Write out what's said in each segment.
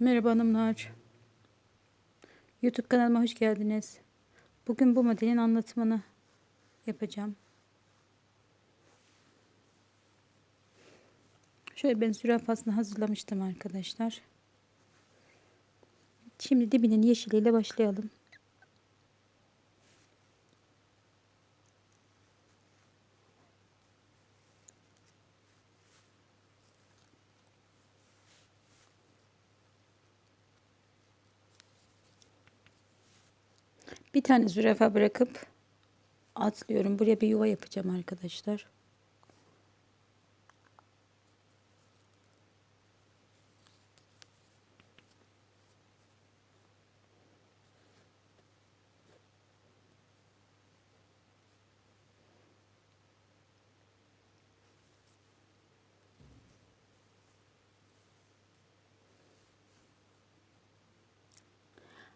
Merhaba hanımlar. YouTube kanalıma hoş geldiniz. Bugün bu modelin anlatımını yapacağım. Şöyle ben zürafasını hazırlamıştım arkadaşlar. Şimdi dibinin yeşiliyle başlayalım. Bir tane zürafa bırakıp atlıyorum. Buraya bir yuva yapacağım arkadaşlar.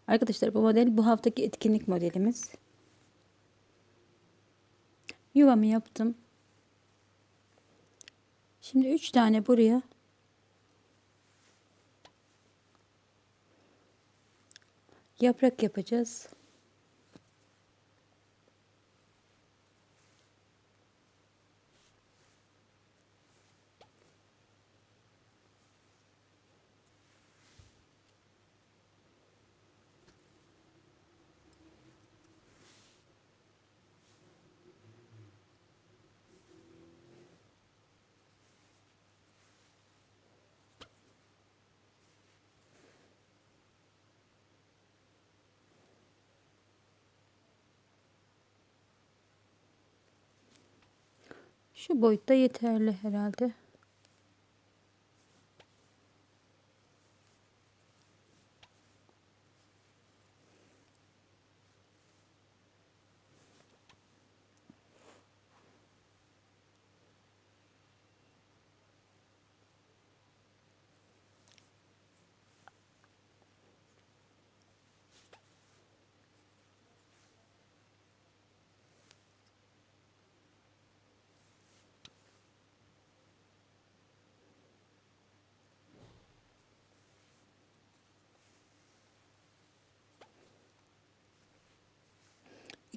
Arkadaşlar bu model bu haftaki etkinlik modelimiz. Yuvamı yaptım. Şimdi 3 tane buraya yaprak yapacağız. Şu boyutta yeterli herhalde.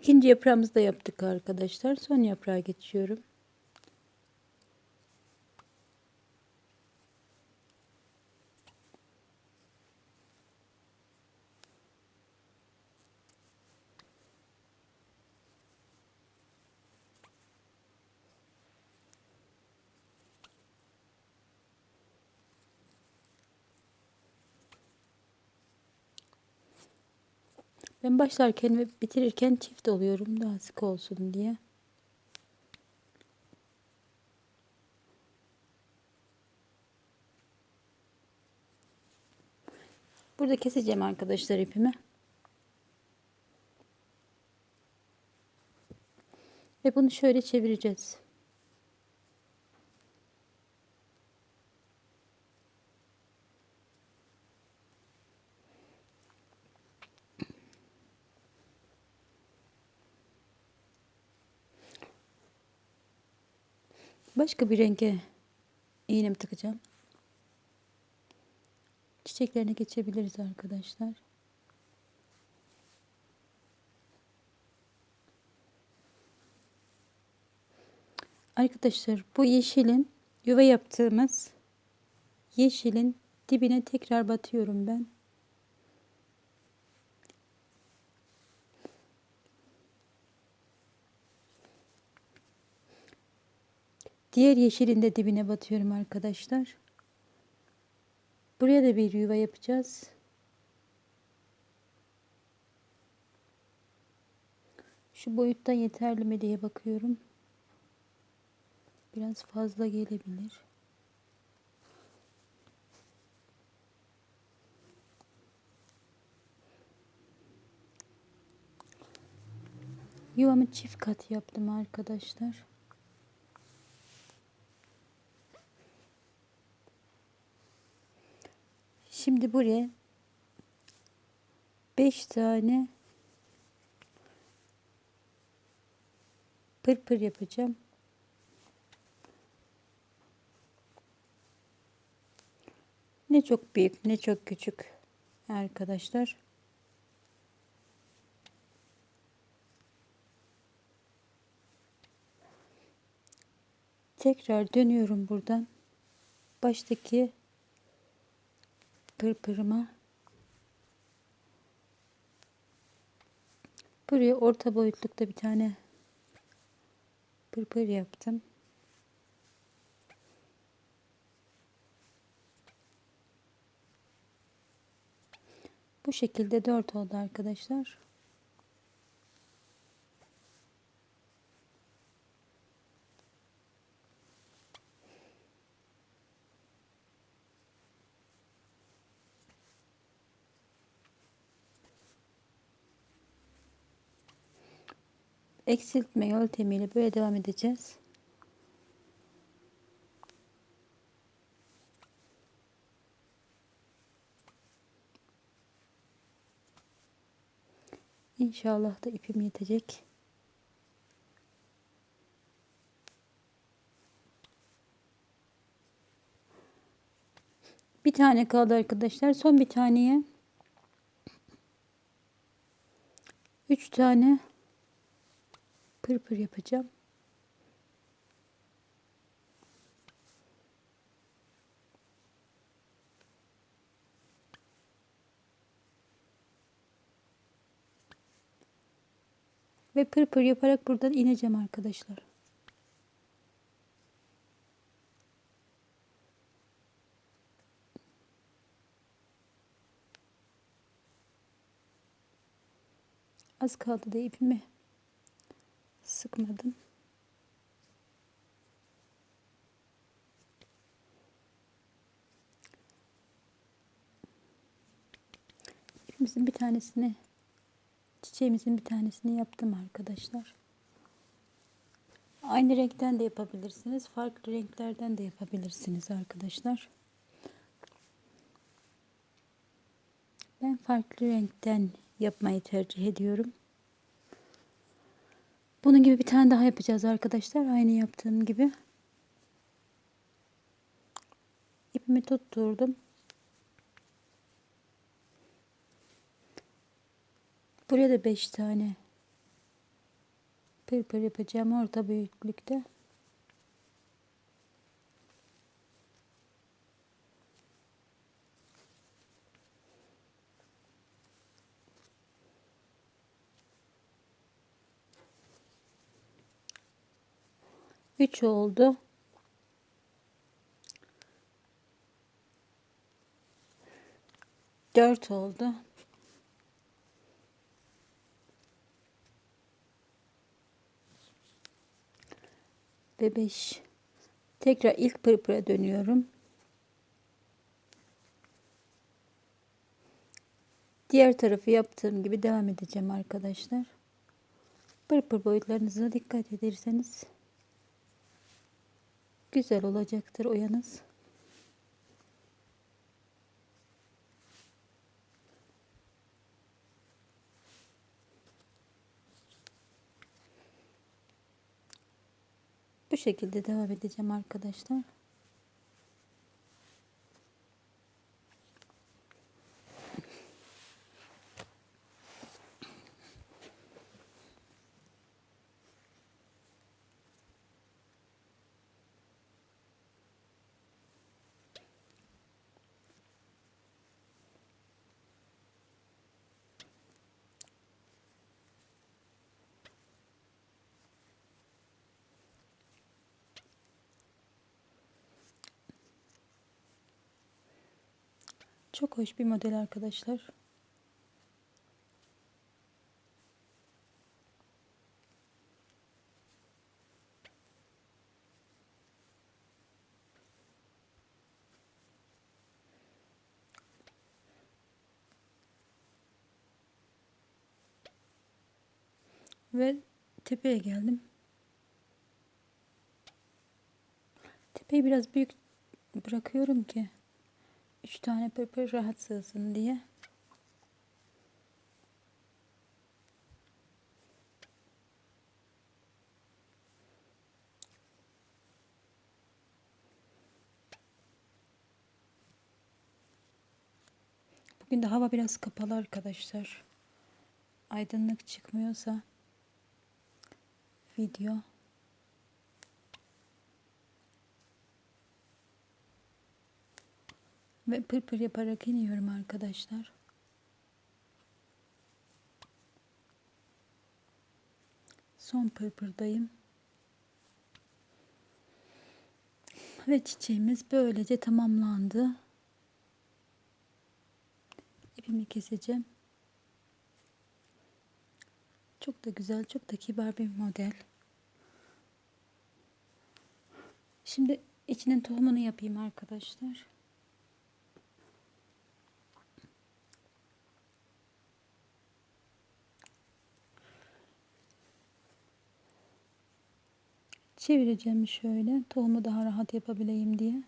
İkinci yaprağımızı da yaptık arkadaşlar. Son yaprağa geçiyorum. Ben başlarken ve bitirirken çift oluyorum daha sık olsun diye. Burada keseceğim arkadaşlar ipimi. Ve bunu şöyle çevireceğiz. Başka bir renge iğnemi takacağım. Çiçeklerine geçebiliriz arkadaşlar. Arkadaşlar bu yeşilin yuva yaptığımız yeşilin dibine tekrar batıyorum ben. Diğer yeşilin de dibine batıyorum arkadaşlar. Buraya da bir yuva yapacağız. Şu boyutta yeterli mi diye bakıyorum. Biraz fazla gelebilir. Yuvamı çift kat yaptım arkadaşlar. Şimdi buraya 5 tane pırpır yapacağım. Ne çok büyük ne çok küçük arkadaşlar. Tekrar dönüyorum buradan. Baştaki pırpırıma buraya orta boyutlukta bir tane pırpır yaptım. Bu şekilde 4 oldu arkadaşlar. Eksiltme yöntemiyle böyle devam edeceğiz. İnşallah da ipim yetecek. Bir tane kaldı arkadaşlar. Son bir taneye 3 tane pırpır yapacağım. Ve pırpır yaparak buradan ineceğim arkadaşlar. Az kaldı da ipimi sıkmadım. İpimizin bir tanesini çiçeğimizin bir tanesini yaptım arkadaşlar. Aynı renkten de yapabilirsiniz. Farklı renklerden de yapabilirsiniz arkadaşlar. Ben farklı renkten yapmayı tercih ediyorum. Bunun gibi bir tane daha yapacağız arkadaşlar. Aynı yaptığım gibi. İpimi tutturdum. Buraya da 5 tane pırpır yapacağım orta büyüklükte. Üç oldu. Dört oldu. ve 5 tekrar ilk pırpıra dönüyorum diğer tarafı yaptığım gibi devam edeceğim arkadaşlar pırpır boyutlarınıza dikkat ederseniz güzel olacaktır oyanız Bu şekilde devam edeceğim arkadaşlar. Çok hoş bir model arkadaşlar. Ve tepeye geldim. Tepeyi biraz büyük bırakıyorum ki 3 tane pırpır rahat sığsın diye. Bugün de hava biraz kapalı arkadaşlar. Aydınlık çıkmıyorsa video ve pırpır yaparak iniyorum arkadaşlar. Son pırpırdayım. Ve çiçeğimiz böylece tamamlandı. İpimi keseceğim. Çok da güzel, çok da kibar bir model. Şimdi içinin tohumunu yapayım arkadaşlar. Çevireceğim şöyle. Tohumu daha rahat yapabileyim diye.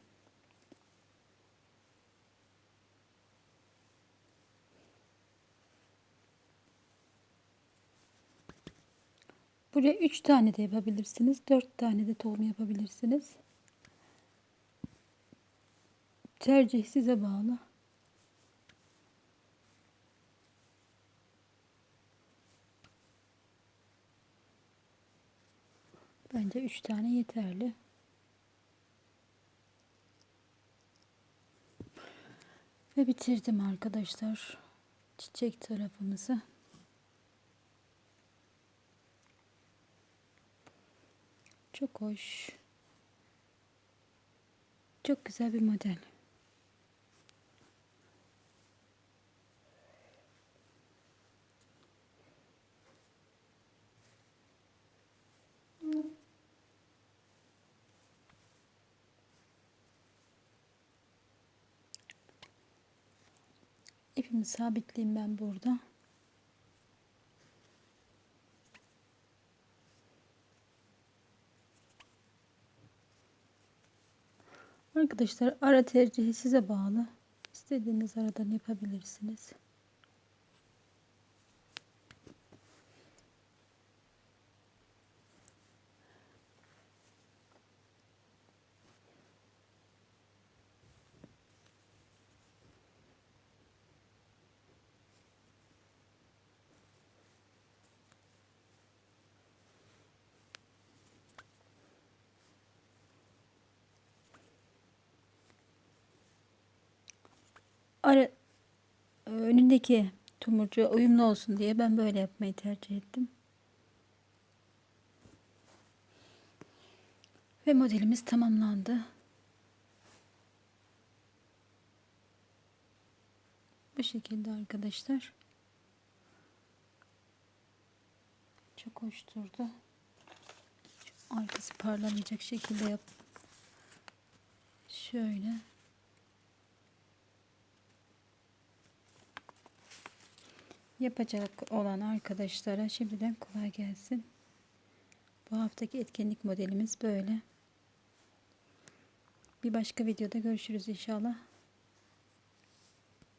Buraya 3 tane de yapabilirsiniz. 4 tane de tohum yapabilirsiniz. Tercih size bağlı. Bence 3 tane yeterli. Ve bitirdim arkadaşlar. Çiçek tarafımızı. Çok hoş. Çok güzel bir model. İpimi sabitleyeyim ben burada. Arkadaşlar ara tercihi size bağlı. İstediğiniz aradan yapabilirsiniz. Ara, önündeki tomurcuğa uyumlu olsun diye ben böyle yapmayı tercih ettim. Ve modelimiz tamamlandı. Bu şekilde arkadaşlar. Çok hoş durdu. Arkası parlamayacak şekilde yap. Şöyle. Yapacak olan arkadaşlara şimdiden kolay gelsin. Bu haftaki etkinlik modelimiz böyle. Bir başka videoda görüşürüz inşallah.